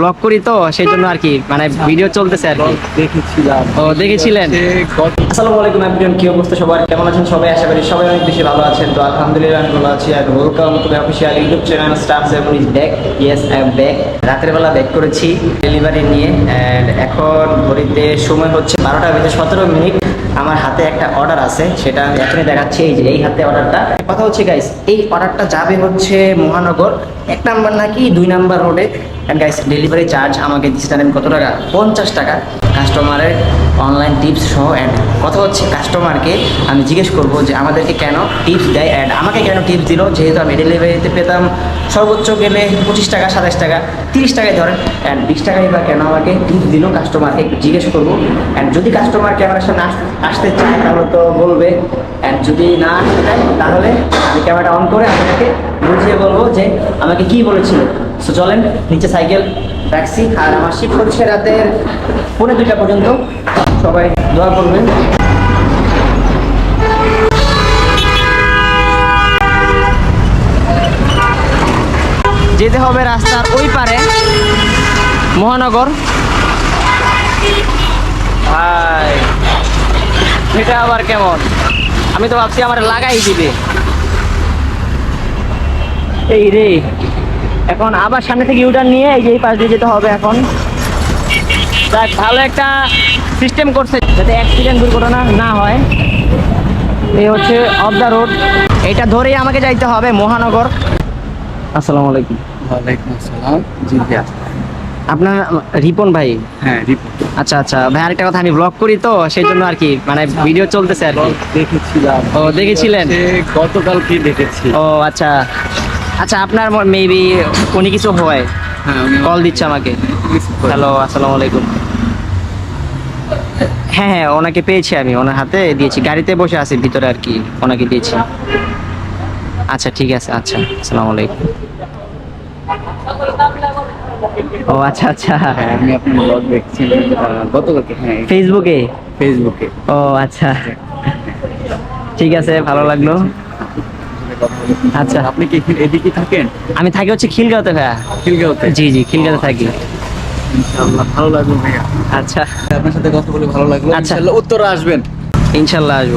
Blog করি তো সেই জন্য আর কি মানে ভিডিও চলতেছে আর কি। দেখেছিলাম। ও দেখেছিলেন? আসসালামু আলাইকুম এভরিওয়ান কি অবস্থা সবার? কেমন আছেন সবাই? আশা করি সবাই অনেক বেশি ভালো আছেন। তো আলহামদুলিল্লাহ আমি ভালো আছি। আর welcome to my official YouTube channel star seven is back yes I am back রাতের বেলা ব্যাক করেছি ডেলিভারি নিয়ে অ্যান্ড এখন ঘড়িতে সময় হচ্ছে বারোটা বেজে সতেরো মিনিট। আমার হাতে একটা অর্ডার আছে সেটা আমি এখনই দেখাচ্ছি। এই যে এই হাতে অর্ডারটা কথা হচ্ছে গাইস এই অর্ডারটা যাবে হচ্ছে মহানগর এক নাম্বার নাকি দুই নাম্বার রোডে অ্যান্ড গাইস ডেলিভারি চার্জ আমাকে দিচ্ছে জানেন কত টাকা? পঞ্চাশ টাকা। কাস্টমারের অনলাইন টিপস সহ অ্যাড কথা হচ্ছে কাস্টমারকে আমি জিজ্ঞেস করব যে আমাদেরকে কেন টিপস দেয় অ্যাড আমাকে কেন টিপস দিল? যেহেতু আমি ডেলিভারিতে পেতাম সর্বোচ্চ গেলে পঁচিশ টাকা, সাতাশ টাকা, তিরিশ টাকায় ধরেন অ্যান্ড বিশ টাকায় বা কেন আমাকে টিপস দিল কাস্টমারকে একটু জিজ্ঞেস করব অ্যান্ড যদি কাস্টমার ক্যামেরার সামনে আস- আসতে চায় তাহলে তো বলবে অ্যান্ড যদি না আসতে চায় তাহলে আমি ক্যামেরাটা অন করে আপনাকে বুঝিয়ে বলব যে আমাকে কি বলেছিল। সো চলেন, নিচে সাইকেল ট্যাক্সি আর আমার শিফট হচ্ছে রাতের পৌনে দুইটা পর্যন্ত। সবাই দোয়া করবেন। যেতে হবে রাস্তার ওই পারে, মহানগর। এটা আবার কেমন? আমি তো ভাবছি আমার লাগাই দিবে। এই রে এখন আবার সামনে থেকে ইউটার্ন নিয়ে এই যে এই পাশ দিয়ে যেতে হবে এখন। যাক ভালো একটা সিস্টেম করছে যাতে অ্যাক্সিডেন্ট দুর্ঘটনা না হয়। এই হচ্ছে অফ দ্য রোড এটা ধরেই আমাকে যাইতে হবে মহানগর। আসসালামু আলাইকুম। ওয়ালাইকুম আসসালাম জি ভাইয়া আপনার রিপন ভাই? হ্যাঁ রিপোর্ট আচ্ছা আচ্ছা। ভাই আরেকটা কথা আমি ব্লগ করি তো সেই জন্য আর কি মানে ভিডিও চলতেছে আর কি। দেখেছিলাম। ও, দেখেছিলেন? গতকালকে দেখেছি। ও আচ্ছা। আচ্ছা আপনার মেবি উনি কিছু হয়। হ্যাঁ কল দিচ্ছে আমাকে। হ্যালো আসসালামু আলাইকুম। হ্যাঁ হ্যাঁ ওনাকে পেয়েছি আমি। ওনার হাতে দিয়েছি। গাড়িতে বসে আছি ভিতরে আর কি ওনাকে দিয়েছি। আচ্ছা ঠিক আছে আচ্ছা আসসালামু আলাইকুম। ও আচ্ছা আচ্ছা। হ্যাঁ আমি আপনার ব্লগ দেখছি। গতকালকে হ্যাঁ। ফেসবুকে ফেসবুকে ও আচ্ছা। ঠিক আছে ভালো লাগল। আচ্ছা। আপনি কি এদিকে থাকেন? আমি থাকি হচ্ছে খিলগাঁওতে ভাইয়া। খিলগাঁওতে? জি জি খিলগাঁওতে থাকি। ইনশাআল্লাহ ভালো লাগল ভাইয়া। আচ্ছা। আপনার সাথে কথা বলে ভালো লাগল। আচ্ছা। ইনশাআল্লাহ উত্তর আসবেন। ইনশাল্লাহ আসব।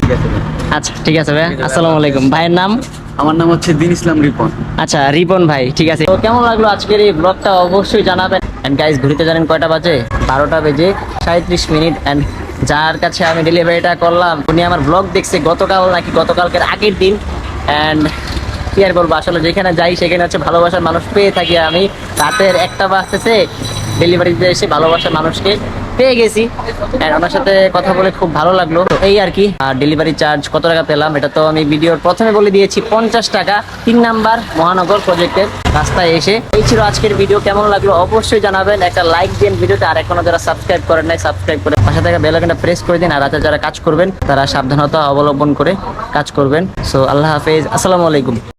ঠিক আছে ভাই। আচ্ছা ঠিক আছে ভাইয়া। আসসালামু আলাইকুম। ভাইয়ের নাম? আমার নাম হচ্ছে দিন ইসলাম রিপন। আচ্ছা রিপন ভাই ঠিক আছে। তো কেমন লাগল আজকের এই ব্লগটা অবশ্যই জানাবেন। অ্যান্ড গাইজ ঘুরিতে জানেন কয়টা বাজে? বারোটা বেজে সাঁত্রিশ মিনিট অ্যান্ড যার কাছে আমি ডেলিভারিটা করলাম, উনি আমার ব্লগ দেখছে গতকাল নাকি গতকালকের আগের দিন। অ্যান্ড কি আর বলব, আসলে যেখানে যাই, সেখানে হচ্ছে ভালোবাসার মানুষ পেয়ে থাকি আমি। রাতের একটা বাজতেছে দিতে এসে ভালোবাসার মানুষকে পেয়ে গেছি। ওনার সাথে কথা বলে খুব ভালো লাগল। এই আর কি, আর ডেলিভারি চার্জ কত টাকা পেলাম, এটা তো আমি ভিডিওর প্রথমে বলে দিয়েছি, পঞ্চাশ টাকা। তিন নাম্বার মহানগর প্রজেক্টের রাস্তায় এসে। এই ছিল আজকের ভিডিও কেমন লাগল অবশ্যই জানাবেন। একটা লাইক দিন ভিডিওতে, আর এখনও যারা সাবস্ক্রাইব করেন নাই সাবস্ক্রাইব করে পাশে থাকা বেল আইকনটা প্রেস করে দিন, আর রাতে যারা কাজ করবেন, তারা সাবধানতা অবলম্বন করে কাজ করবেন। সো আল্লাহ হাফেজ, আসসালামু আলাইকুম।